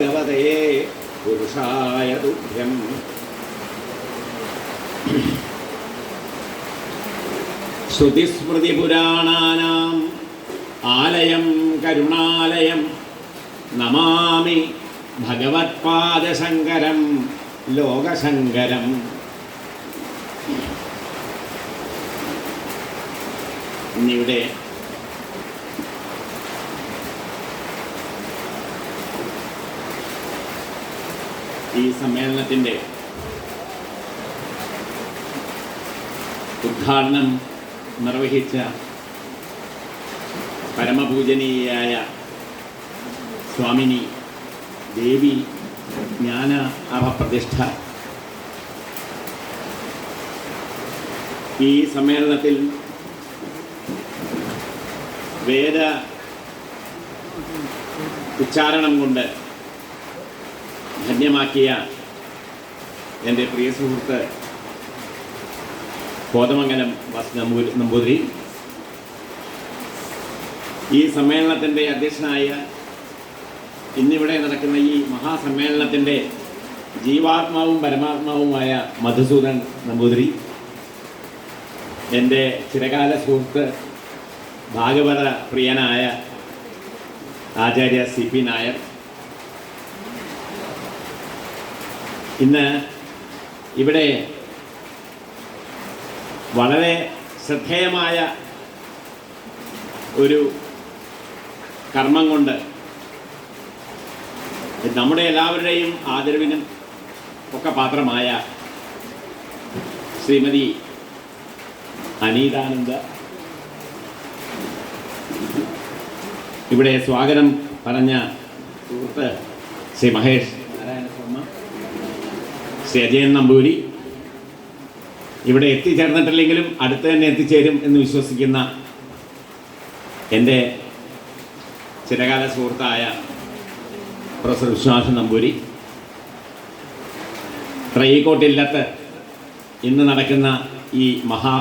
ഭഗവതേ പുരുഷായ തുഭ്യം ശ്രുതിസ്മൃതിപുരാണാനാം ആലയം കരുണാലയം നമാമി ഭഗവത്പാദശങ്കരം ലോകശങ്കരം. ഇന്നിവിടെ ഈ സമ്മേളനത്തിന്റെ ഉദ്ഘാടനം നിർവഹിച്ച പരമപൂജനീയായ സ്വാമിനി ദേവി ജ്ഞാന അവപ്രതിഷ്ഠ ഈ സമ്മേളനത്തിൽ വേദ ഉച്ചാരണം കൊണ്ട് ധന്യമാക്കിയ എന്റെ പ്രിയ സുഹൃത്ത് കോതമംഗലം വസ് നമ്പൂ നമ്പൂതിരി. ഈ സമ്മേളനത്തിന്റെ അധ്യക്ഷനായ ഇന്നിവിടെ നടക്കുന്ന ഈ മഹാസമ്മേളനത്തിന്റെ ജീവാത്മാവും പരമാത്മാവുമായ മധുസൂദൻ നമ്പൂതിരി എന്റെ ചിരകാല സുഹൃത്ത് ഭാഗവത പ്രിയനായ ആചാര്യ സി പി നായർ ഇന്ന് ഇവിടെ വളരെ ശ്രദ്ധേയമായ ഒരു കർമ്മം കൊണ്ട് നമ്മുടെ എല്ലാവരുടെയും ആദരവിനും ഒക്കെ പാത്രമായ ശ്രീമതി അനീതാനന്ദ. ഇവിടെ സ്വാഗതം പറഞ്ഞ സുഹൃത്ത് ശ്രീ മഹേഷ്. ശ്രീ അജയൻ നമ്പൂരി. ഇവിടെ എത്തിച്ചേർന്നിട്ടില്ലെങ്കിലും അടുത്ത് തന്നെ എത്തിച്ചേരും എന്ന് വിശ്വസിക്കുന്ന എന്റെ ചിരകാല സുഹൃത്തായ പ്രൊഫസർ വിശ്വനാഥൻ നമ്പൂരി. ത്രൈക്കോട്ടില്ലത്ത് ഇന്ന് നടക്കുന്ന ഈ മഹാ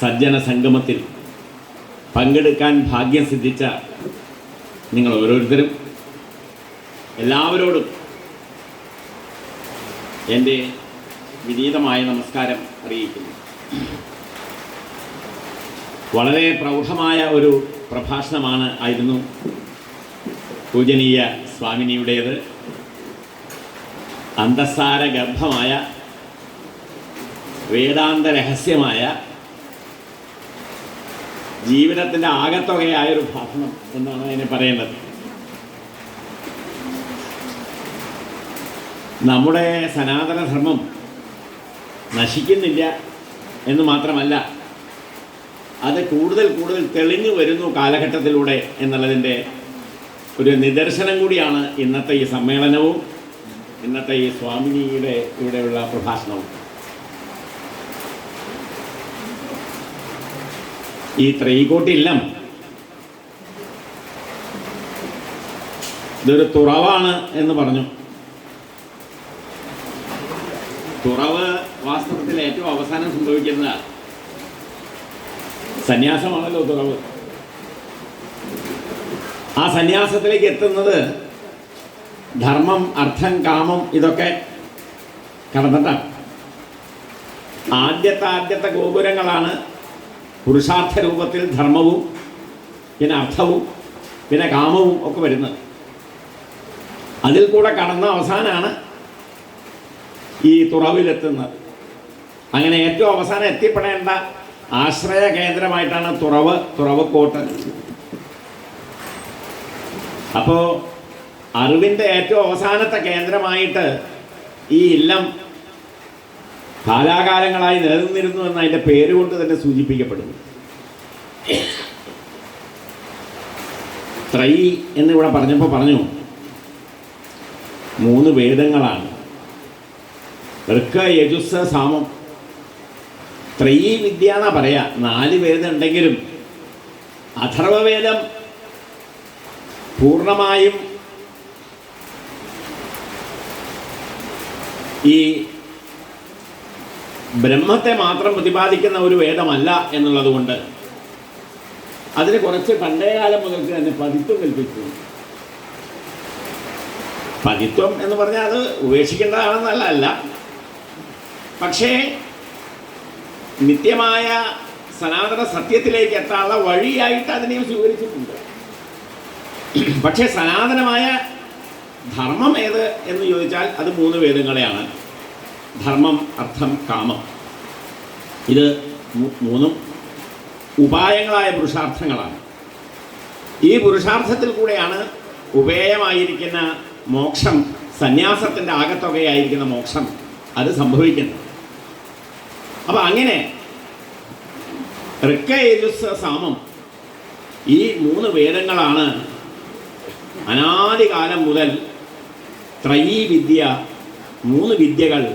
സജ്ജന സംഗമത്തിൽ പങ്കെടുക്കാൻ ഭാഗ്യം സിദ്ധിച്ച നിങ്ങൾ ഓരോരുത്തരും എല്ലാവരോടും എന്റെ വിനീതമായ നമസ്കാരം അറിയിക്കുന്നു. വളരെ പ്രൗഢമായ ഒരു പ്രഭാഷണമാണ് ആയിരുന്നു പൂജനീയ സ്വാമിനിയുടേത്. അന്തസാര ഗർഭമായ വേദാന്ത രഹസ്യമായ ജീവിതത്തിന്റെ ആകത്തുകയായൊരു ഭാഷണം എന്നാണ് അതിനെ പറയേണ്ടത്. നമ്മുടെ സനാതനധർമ്മം നശിക്കുന്നില്ല എന്ന് മാത്രമല്ല അത് കൂടുതൽ കൂടുതൽ തെളിഞ്ഞു വരുന്നു കാലഘട്ടത്തിലൂടെ എന്നുള്ളതിന്റെ ഒരു നിദർശനം കൂടിയാണ് ഇന്നത്തെ ഈ സമ്മേളനവും ഇന്നത്തെ ഈ സ്വാമിനിയുടെ ഇവിടെയുള്ള പ്രഭാഷണവും. ഈ ത്രൈകോട്ടി ഇല്ലം ഇതൊരു തുറവാണ് എന്ന് പറഞ്ഞു. തുറവ് വാസ്തവത്തിൽ ഏറ്റവും അവസാനം സംഭവിക്കുന്നത് സന്യാസമാണല്ലോ തുറവ് ആ സന്യാസത്തിലേക്ക് എത്തുന്നത് ധർമ്മം അർത്ഥം കാമം ഇതൊക്കെ കടന്നിട്ടാണ് ആദ്യത്തെ ആദ്യത്തെ ഗോപുരങ്ങളാണ് പുരുഷാർത്ഥ രൂപത്തിൽ ധർമ്മവും പിന്നെ അർത്ഥവും പിന്നെ കാമവും ഒക്കെ വരുന്നത്. അതിൽ കൂടെ കടന്ന അവസാനമാണ് ഈ തുറവിലെത്തുന്നത്. അങ്ങനെ ഏറ്റവും അവസാനം എത്തിപ്പെടേണ്ട ആശ്രയ കേന്ദ്രമായിട്ടാണ് തുറവ് തുറവക്കോട്ട് അപ്പോൾ അറിവിന്റെ ഏറ്റവും അവസാനത്തെ കേന്ദ്രമായിട്ട് ഈ ഇല്ലം കാലാകാലങ്ങളായി നിലനിന്നിരുന്നു എന്ന് അതിന്റെ പേരുകൊണ്ട് തന്നെ സൂചിപ്പിക്കപ്പെടുന്നു. ത്രൈ എന്നിവിടെ പറഞ്ഞപ്പോൾ പറഞ്ഞു മൂന്ന് വേദങ്ങളാണ്. ഋക്ക യജുസ് സാമം. ത്രയീ വിദ്യ എന്നാ പറയാ. നാല് വേദം ഉണ്ടെങ്കിലും അഥർവവേദം പൂർണമായും ഈ ബ്രഹ്മത്തെ മാത്രം പ്രതിപാദിക്കുന്ന ഒരു വേദമല്ല എന്നുള്ളത് കൊണ്ട് അതിന് കുറച്ച് പണ്ടേ കാലം മുതൽക്ക് തന്നെ പതിത്വം കൽപ്പിച്ചു. പതിത്വം എന്ന് പറഞ്ഞാൽ അത് ഉപേക്ഷിക്കേണ്ടതാണെന്നല്ല പക്ഷേ നിത്യമായ സനാതന സത്യത്തിലേക്ക് എത്താനുള്ള വഴിയായിട്ട് അതിനെയും സ്വീകരിച്ചിട്ടുണ്ട്. പക്ഷേ സനാതനമായ ധർമ്മം ഏത് എന്ന് ചോദിച്ചാൽ അത് മൂന്ന് വേദങ്ങളെയാണ്. ധർമ്മം അർത്ഥം കാമം. ഇത് മൂന്നും ഉപായങ്ങളായ പുരുഷാർത്ഥങ്ങളാണ്. ഈ പുരുഷാർത്ഥത്തിൽ കൂടെയാണ് ഉപേയമായിരിക്കുന്ന മോക്ഷം സന്യാസത്തിന്റെ ആകത്തുകയായിരിക്കുന്ന മോക്ഷം അത് സംഭവിക്കുന്നത്. അപ്പം അങ്ങനെ സാമം. ഈ മൂന്ന് വേദങ്ങളാണ് അനാദികാലം മുതൽ ത്രയീ വിദ്യ മൂന്ന് വിദ്യകൾ.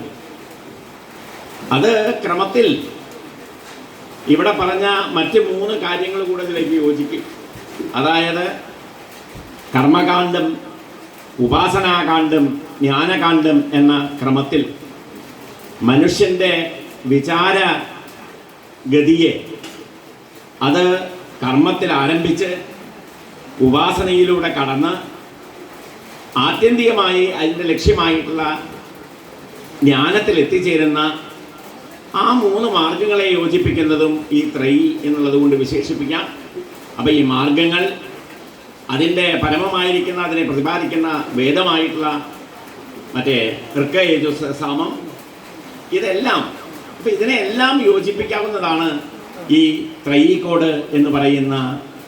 അത് ക്രമത്തിൽ ഇവിടെ പറഞ്ഞ മറ്റ് മൂന്ന് കാര്യങ്ങൾ കൂടെ ഇതിലേക്ക് യോജിക്കും. അതായത് കർമ്മകാന്ഡം ഉപാസനാകാന്ഡം ജ്ഞാനകാന്ഡം എന്ന ക്രമത്തിൽ മനുഷ്യന്റെ വിചാര ഗതിയെ അത് കർമ്മത്തിൽ ആരംഭിച്ച് ഉപാസനയിലൂടെ കടന്ന് ആത്യന്തികമായി അതിന്റെ ലക്ഷ്യമായിട്ടുള്ള ജ്ഞാനത്തിൽ എത്തിച്ചേരുന്ന ആ മൂന്ന് മാർഗങ്ങളെ യോജിപ്പിക്കുന്നതും ഈ ത്രൈ എന്നുള്ളത് കൊണ്ട് വിശേഷിപ്പിക്കാം. അപ്പോൾ ഈ മാർഗങ്ങൾ അതിന്റെ പരമമായിരിക്കുന്ന അതിനെ പ്രതിപാദിക്കുന്ന വേദമായിട്ടുള്ള മറ്റേ ഋക്ക യജുസ് സാമം ഇതെല്ലാം അപ്പം ഇതിനെല്ലാം യോജിപ്പിക്കാവുന്നതാണ് ഈ ത്രൈക്കോട് എന്ന് പറയുന്ന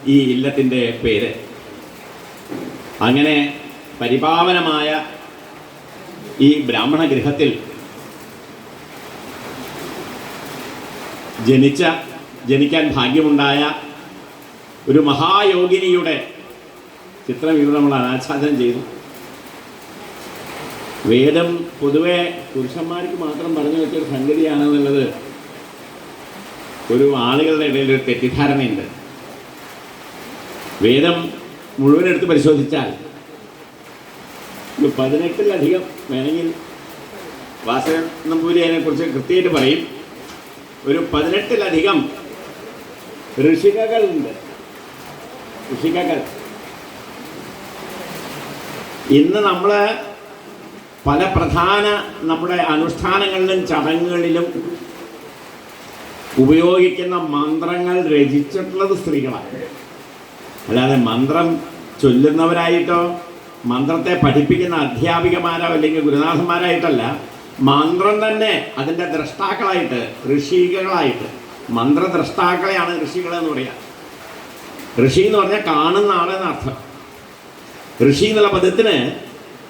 ഈ ഇല്ലത്തിന്റെ പേര്. അങ്ങനെ പരിപാവനമായ ഈ ബ്രാഹ്മണ ഗൃഹത്തിൽ ജനിച്ച ജനിക്കാൻ ഭാഗ്യമുണ്ടായ ഒരു മഹായോഗിനിയുടെ ചിത്രം ഇവിടെ നമ്മൾ അനാച്ഛാദനം ചെയ്തു. വേദം പൊതുവെ പുരുഷന്മാർക്ക് മാത്രം പറഞ്ഞു വെച്ചൊരു സംഗതിയാണെന്നുള്ളത് ഒരു ആളുകളുടെ ഇടയിൽ ഒരു തെറ്റിദ്ധാരണയുണ്ട്. വേദം മുഴുവൻ എടുത്ത് പരിശോധിച്ചാൽ പതിനെട്ടിലധികം വേണമെങ്കിൽ വാസകൻ നമ്പൂരി അതിനെക്കുറിച്ച് കൃത്യമായിട്ട് പറയും. ഒരു പതിനെട്ടിലധികം ഋഷികകളുണ്ട്. ഋഷികകൾ. ഇന്ന് നമ്മൾ പല പ്രധാന നമ്മുടെ അനുഷ്ഠാനങ്ങളിലും ചടങ്ങുകളിലും ഉപയോഗിക്കുന്ന മന്ത്രങ്ങൾ രചിച്ചിട്ടുള്ളത് സ്ത്രീകളാണ്. അല്ലാതെ മന്ത്രം ചൊല്ലുന്നവരായിട്ടോ മന്ത്രത്തെ പഠിപ്പിക്കുന്ന അധ്യാപികമാരോ അല്ലെങ്കിൽ ഗുരുനാഥന്മാരായിട്ടല്ല മന്ത്രം തന്നെ അതിന്റെ ദ്രഷ്ടാക്കളായിട്ട് ഋഷികളായിട്ട് മന്ത്രദ്രഷ്ടാക്കളെയാണ് ഋഷികൾ എന്ന് പറയുക ഋഷി എന്ന് പറഞ്ഞാൽ കാണുന്ന ആളെന്നർത്ഥം. ഋഷി എന്നുള്ള പദത്തിന്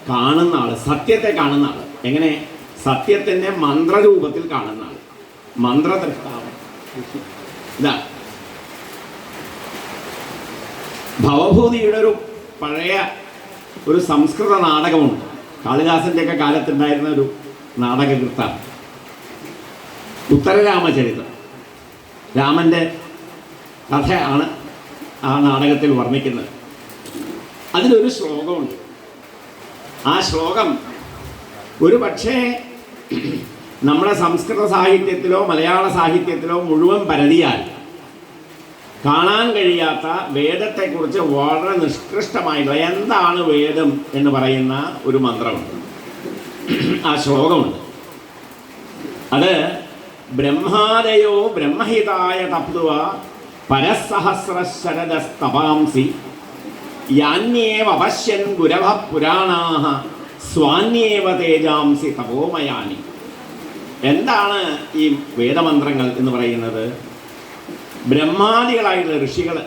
കാണുന്ന ആൾ സത്യത്തെ കാണുന്ന ആൾ. എങ്ങനെ? സത്യത്തിന്റെ മന്ത്രരൂപത്തിൽ കാണുന്ന ആൾ. മന്ത്രദ്രഷ്ടാവ് ഇതാ. ഭവഭൂതിയുടെ ഒരു പഴയ ഒരു സംസ്കൃത നാടകമുണ്ട്. കാളിദാസന്റെയൊക്കെ കാലത്തുണ്ടായിരുന്ന ഒരു നാടകകൃത്താണ്. ഉത്തരരാമചരിതം. രാമന്റെ കഥയാണ് ആ നാടകത്തിൽ വർണിക്കുന്നത്. അതിലൊരു ശ്ലോകമുണ്ട്. ആ ശ്ലോകം. ഒരു പക്ഷേ നമ്മുടെ സംസ്കൃത സാഹിത്യത്തിലോ മലയാള സാഹിത്യത്തിലോ മുഴുവൻ പരതിയാൽ കാണാൻ കഴിയാത്ത വേദത്തെക്കുറിച്ച് വളരെ നിഷ്കൃഷ്ടമായിട്ടുള്ള എന്താണ് വേദം എന്ന് പറയുന്ന ഒരു മന്ത്രമുണ്ട്. ആ ശ്ലോകമുണ്ട്. അത് ബ്രഹ്മാദയോ ബ്രഹ്മഹിതായ തപ്തുവ പരസഹസ്രശരദസ്തപാംസി. യാന്യേവ പശ്യൻ ഗുരവ പുരാണാഹ സ്വാന്യേവ തേജാംസി തപോമയാനി എന്താണ് ഈ വേദമന്ത്രങ്ങൾ എന്ന് പറയുന്നത്? ബ്രഹ്മാദികളായിട്ടുള്ള ഋഷികൾ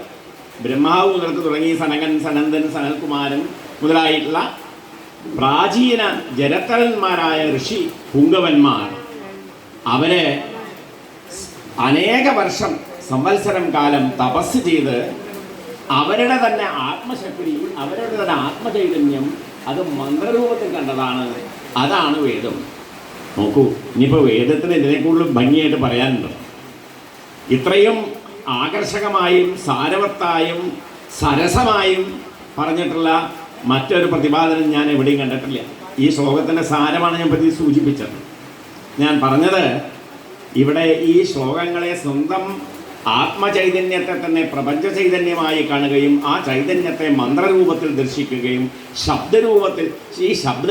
ബ്രഹ്മാവ് മുതൽക്ക് തുടങ്ങി സനകൻ സനന്ദൻ സനൽകുമാരൻ മുതലായിട്ടുള്ള പ്രാചീന ജരത്തലന്മാരായ ഋഷി പുങ്കവന്മാർ അവരെ അനേക വർഷം സംവത്സരം കാലം തപസ് ചെയ്ത് അവരുടെ തന്നെ ആത്മശക്തി അവരുടെ തന്നെ ആത്മചൈതന്യം അത് മന്ത്രരൂപത്തിൽ കണ്ടതാണ്. അതാണ് വേദം. നോക്കൂ ഇനിയിപ്പോൾ വേദത്തിന് ഇതിനെ കൂടുതൽ ഭംഗിയായിട്ട് പറയാനുണ്ട്. ഇത്രയും ആകർഷകമായും സാരവത്തായും സരസമായും പറഞ്ഞിട്ടുള്ള മറ്റൊരു പ്രതിപാദനം ഞാൻ എവിടെയും കണ്ടിട്ടില്ല. ഈ ശ്ലോകത്തിന്റെ സാരമാണ് ഞാൻ പറ്റി സൂചിപ്പിച്ചത്. ഞാൻ പറഞ്ഞത് ഇവിടെ ഈ ശ്ലോകങ്ങളെ സ്വന്തം ആത്മചൈതന്യത്തെ തന്നെ പ്രപഞ്ച ചൈതന്യമായി കാണുകയും ആ ചൈതന്യത്തെ മന്ത്രരൂപത്തിൽ ദർശിക്കുകയും ശബ്ദരൂപത്തിൽ ഈ ശബ്ദ